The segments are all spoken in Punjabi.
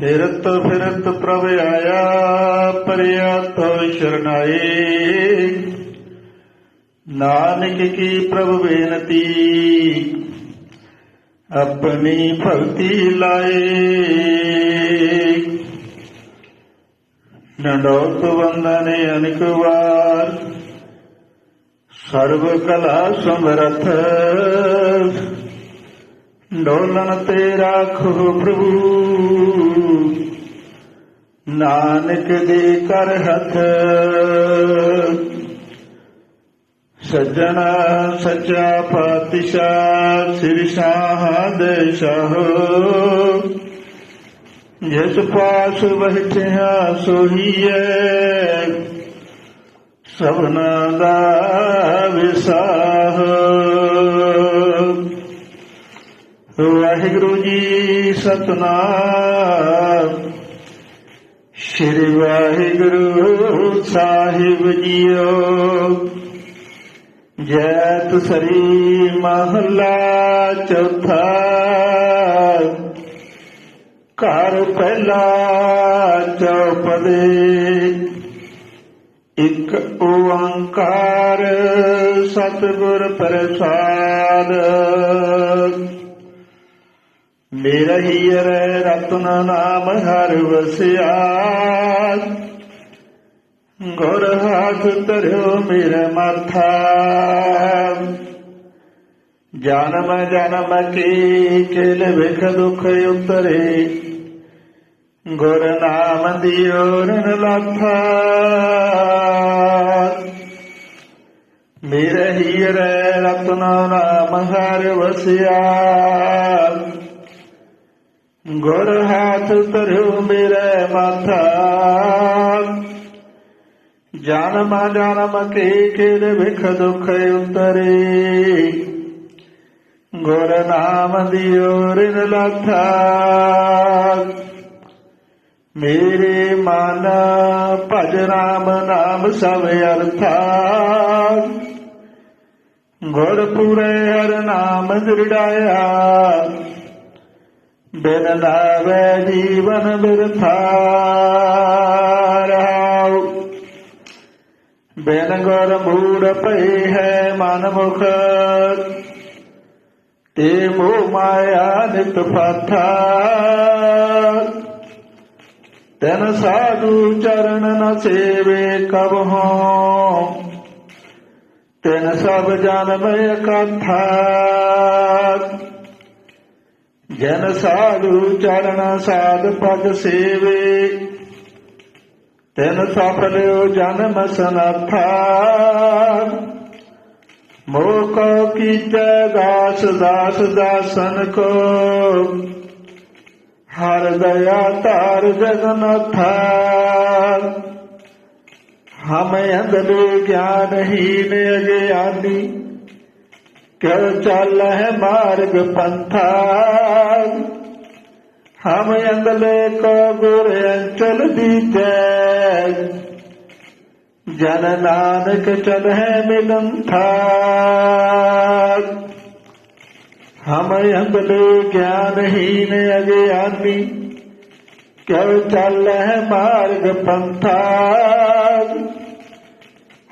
ਫਿਰਤ ਫਿਰਤ ਪ੍ਰਭ ਆਇਆ ਪਰਿਆ ਤੋ ਸ਼ਰਨਾਏ ਨਾਨਕ ਕੀ ਪ੍ਰਭ ਬੇਨਤੀ, ਆਪਣੀ ਭਗਤੀ ਲਾਏ ਨੰਡੋਤ ਵੰਦਨ ਅਨਿਕ ਵਾਰ ਸਰਬ ਕਲਾ ਸਮਰਥ। ਡੋਲਨ ਤੇ ਰਾਖੋ ਪ੍ਰਭੂ। ਨਾਨਕ ਦੇ ਕਰ ਹੱਥ। ਸੱਜਣਾ ਸੱਚਾ ਪਾਤਸ਼ਾਹ ਸ੍ਰੀ ਸਾਧ ਸ਼ਾਹੋ। ਜਿਸ ਪਾਸ ਬਹਿਠਿਆ ਸੋਹੀਐ, ਸਭਨਾ ਦਾ ਵਿਸਾਹ। ਵਾਹਿਗੁਰੂ ਜੀ ਸਤਨਾਮ। ਸ਼੍ਰੀ ਵਾਹਿਗੁਰੂ ਸਾਹਿਬ ਜੀਓ। ਜੈਤ ਸਰੀ ਮਹਲਾ ਚੌਥਾ। ਘਰ ਪਹਿਲਾ ਚੌਪਦੇ। ਇੱਕ ਓੰਕਾਰ ਸਤਿਗੁਰ ਪ੍ਰਸਾਦ। ਮੇਰਾ ਹੀਰ ਰਤਨ ਨਾਮ ਹਰ ਵਸਿਆ। ਗੁਰ ਹੱਥ ਧਰਿਓ ਮੇਰੇ ਮਾਥਾ ਜਨਮ ਜਨਮ ਕੀ ਕਿਲ ਵਿਖ ਦੁਖ ਉਤਰੇ। ਗੁਰ ਨਾਮ ਦਿਓ ਰਨ ਲਾਥਾ। ਮੇਰੇ ਹੀਰ ਰਤਨ ਨਾਮ ਹਰ ਵਸਿਆ। ਗੁਰ ਹੱਥ ਧਰਿਓ ਮੇਰੇ ਮਾਥਾ ਜਨਮ ਜਨਮ ਕੇ ਖੇਲ ਵਿਖ ਦੁਖ ਉਤਰੇ। ਗੁਰ ਨਾਮ ਦਿਓ ਰਿਨ ਲਾਥਾ। ਮੇਰੇ ਮਨ ਭਜ ਰਾਮ ਨਾਮ ਸਭ ਅਰਥਾ। ਗੁਰ ਪੂਰੇ ਹਰ ਨਾਮ ਦ੍ਰਿੜਾਇਆ। ਬਿਨ ਨਾਵੇ ਜੀਵਨ ਬਿਰਥਾ ਰਹਾਉ ਬਿਨ ਗੁਰ ਮੂੜ ਪਈ ਹੈ ਮਨ ਮੁਖ। ਤੇ ਮੋਹ ਮਾਇਆ ਨਿਤ ਪਾਥਾ ਤਨ ਸਾਧੂ ਚਰਨ ਨ ਸੇਵੇ ਕਬ ਹੋ ਤਨ ਸਭ ਜਨਮ ਇਕੱਠਾ। ਜਨ ਸਾਧੂ ਚਰਨ ਸਾਧ ਪਗ ਸੇਵੇ। ਤੈਨ ਸਫਲਿਓ ਜਨਮ ਸਨਥਾ ਮੋਹ ਕੋ ਕੀਜੈ ਦਾਸ ਦਾਸ ਦਾਸਨ ਕੋ। ਹਰ ਦਇਆ ਧਾਰ ਜਗਨਥਾ। ਹਮ ਅੰਧਲੇ ਗਿਆਨਹੀਨ ਅਗਿਆਨੀ। ਕਿਉ ਚੱਲ ਹੈ ਮਾਰਗ ਪੰਥਾ ਹਮ ਅੰਦਲੇ ਕੋ ਗੁਰ ਅੰਚਲ ਦੀਜੈ ਜਨ ਨਾਨਕ ਚਲ ਹੈ ਮਿਲੰਥਾ ਹਮ ਅੰਦਲੇ ਗਿਆਨਹੀਨ ਅਗਿਆਨੀ ਕਿਉ ਚੱਲ ਹੈ ਮਾਰਗ ਪੰਥਾ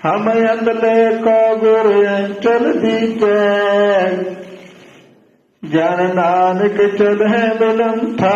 ਹਮ ਅੰਦਲੇ ਕੋ ਗੁਰ ਅੰਚਲ ਦੀਜੈ ਜਨ ਨਾਨਕ ਚਲ ਹੈ